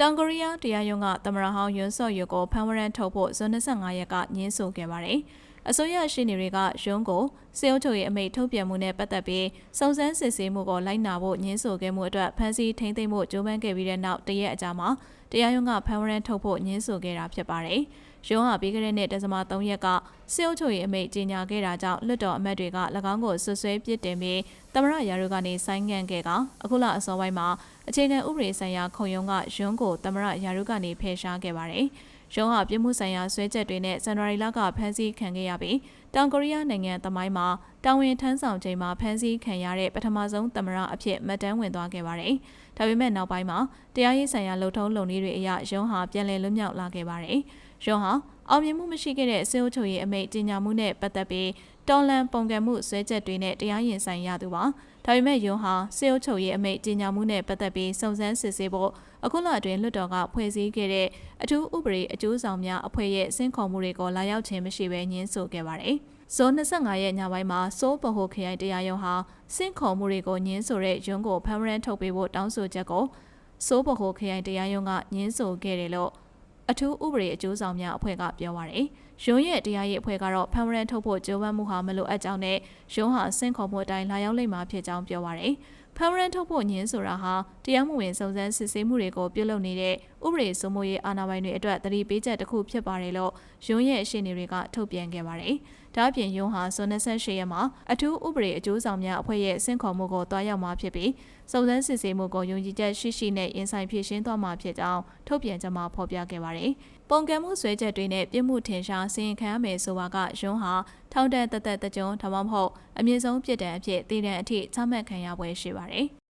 တောင်ကိုရီးယားတရားရုံးကသမရဟောင်းယွန်းစော့ယွကိုဖမ်းဝရမ်းထုတ်ဖို့ဇွန်25ရက်ကညှင်းဆိုခဲ့ပါတယ်။အစိုးရရှိနေတွေကယွန်းကို စေအုပ်ချုပ်ရေးအမိန့်ထုတ်ပြန်မှုနဲ့ပတ်သက်ပြီးစုံစမ်းစစ်ဆေးမှုကိုလိုက်နာဖို့ညှင်းဆိုခဲ့မှုအတွက်ဖမ်းဆီးထိန်းသိမ်းမှုကြိုးပမ်းခဲ့ပြီးတဲ့နောက်တရက်အကြာမှာတရားရုံးကဖမ်းဝရမ်းထုတ်ဖို့ညှင်းဆိုခဲ့တာဖြစ်ပါတယ်။ရုံးဟာပြီးခဲ့တဲ့နှစ်ဒီဇင်ဘာ3ရက်ကစေအုပ်ချုပ်ရေးအမိန့်ကြေညာခဲ့တာကြောင့်လွှတ်တော်အမတ်တွေက၎င်းကိုဆွဆွဲပြစ်တင်ပြီးသမရရာတို့ကနေဆိုင်းငံ့ခဲ့ကအခုလအစောပိုင်းမှာအခြေခံဥပဒေဆိုင်ရာခုံရုံးကယွန်းကိုသမရရာတို့ကနေဖယ်ရှားခဲ့ပါတယ်။ရုံးဟာပြည်မှုဆိုင်ရာဆွဲချက်တွေနဲ့ဇန်နဝါရီလကဖမ်းဆီးခံခဲ့ရပြီးတောင်ကိုရီးယားနိုင်ငံသမိုင်းမှာတာဝန်ထမ်းဆောင်ချိန်မှာဖမ်းဆီးခံရတဲ့ပထမဆုံးသမရအဖြစ်မှတ်တမ်းဝင်သွားခဲ့ပါတယ်။ဒါပေမဲ့နောက်ပိုင်းမှာတရားရေးဆိုင်ရာလှုပ်ထုံးလုံနည်းတွေအရရုံးဟာပြန်လည်လွတ်မြောက်လာခဲ့ပါတယ်။ရုံးဟာ အောင်မြင်မှုမရှိခဲ့တဲ့စေအုပ်ချုပ်ရေးအမိန့်ကြီးညာမှုနဲ့ပတ်သက်ပြီးတော်လန်ပုံကံမှုဆွဲချက်တွေနဲ့တရားရင်ဆိုင်ရသူပါဒါပေမဲ့ယွန်းဟာစေအုပ်ချုပ်ရေးအမိန့်ကြီးညာမှုနဲ့ပတ်သက်ပြီးစုံစမ်းစစ်ဆေးဖို့အခုလအတွင်းလွှတ်တော်ကဖွဲ့စည်းခဲ့တဲ့အထူးဥပဒေအကျိုးဆောင်များအဖွဲ့ရဲ့စင့်ခေါ်မှုတွေကိုလာရောက်ခြင်းမရှိဘဲညှင်းဆိုခဲ့ပါတယ်ဇွန်25ရက်ညပိုင်းမှာစိုးပဟိုခရိုင်တရားရုံးဟာစင့်ခေါ်မှုတွေကိုညှင်းဆိုတဲ့ယွန်းကိုဖမ်းရန်ထုတ်ပေးဖို့တောင်းဆိုချက်ကိုစိုးပဟိုခရိုင်တရားရုံးကညှင်းဆိုခဲ့တယ်လို့ အထူးဥပဒေအကျိုးဆောင်များအဖွဲ့ကပြောပါရယ်ရုံးရဲ့တရားရေးအဖွဲ့ကတော့ဖမ်းရန်ထုတ်ဖို့ကြိုးပမ်းမှုဟာမလိုအပ်ကြောင်းနဲ့ရုံးဟာစင့်ခေါ်မှုအတိုင်းလာရောက်လိမ့်မှာဖြစ်ကြောင်းပြောပါရယ် ဖမ်းရန်ထုတ်ဖို့ညင်းဆိုတာဟာတရားမဝင်စုံစမ်းစစ်ဆေးမှုတွေကိုပြုလုပ်နေတဲ့ဥပဒေစိုးမိုးရေးအာဏာပိုင်တွေအတွက်သတိပေးချက်တစ်ခုဖြစ်ပါတယ်လို့ရုံးရဲ့အရှိန်တွေကထုတ်ပြန်ခဲ့ပါတယ်။ဒါ့အပြင်ရုံးဟာဇွန်28ရက်မှာအထူးဥပဒေအကျိုးဆောင်များအဖွဲ့ရဲ့စင့်ခေါ်မှုကိုတွားရောက်မှာဖြစ်ပြီးစုံစမ်းစစ်ဆေးမှုကိုယုံကြည်ချက်ရှိရှိနဲ့ရင်ဆိုင်ဖြည့်ရှင်းသွားမှာဖြစ်ကြောင်းထုတ်ပြန်ချက်မှာဖော်ပြခဲ့ပါတယ်။ ပုံကံမှုဆွဲချက်တွေနဲ့ပြစ်မှုထင်ရှားစီရင်ခံရမယ်ဆိုပါကရုံးဟာထောက်တဲ့တသက်တကြုံဒါမှမဟုတ်အမြင့်ဆုံးပြစ်ဒဏ်အဖြစ်တည်တဲ့အထိချမှတ်ခံရပွဲရှိပါတယ်။